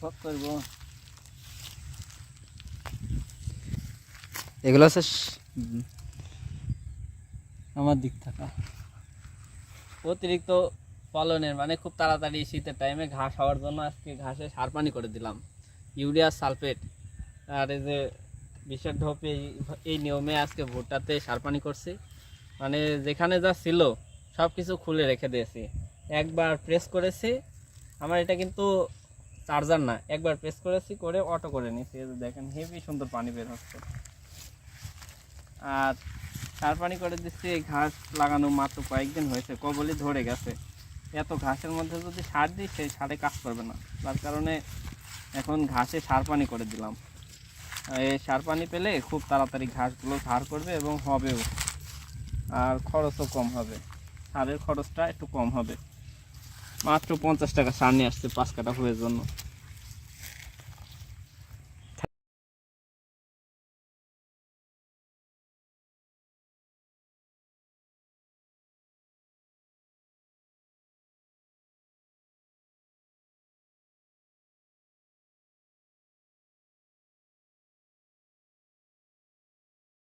ভক এগুলো হচ্ছে আমার দিক থাকা। অতিরিক্ত ফলনের মানে খুব তাড়াতাড়ি শীতের টাইমে ঘাস হওয়ার জন্য আজকে ঘাসে সার পানি করে দিলাম। Urea sulphate. আর এই যে বিষের ঢোপ এই এই নিয়মে আজকে ভুট্টাতে সার পানি করছি। মানে যেখানে যা ছিল সব কিছু খুলে রেখে দিয়েছি। একবার প্রেস করেছি। আমার এটা কিন্তু চার্জার না, একবার প্রেস করেছি, করে অটো করে নিয়েছি। দেখেন হেভি সুন্দর পানি বের হচ্ছে। আর সার পানি করে দিচ্ছি, এই ঘাস লাগানো মাত্র কয়েকদিন হয়েছে কবলই ধরে গেছে। এত ঘাসের মধ্যে যদি সার দিই, সেই সারে কাজ করবে না। তার কারণে এখন ঘাসে সার পানি করে দিলাম। এই সার পানি পেলে খুব তাড়াতাড়ি ঘাসগুলো ধার করবে এবং হবেও। আর খরচও কম হবে। সারের খরচটা একটু কম হবে। মাত্র পঞ্চাশ টাকা সার নিয়ে আসছে পাঁচ কাটা ফুলের জন্য।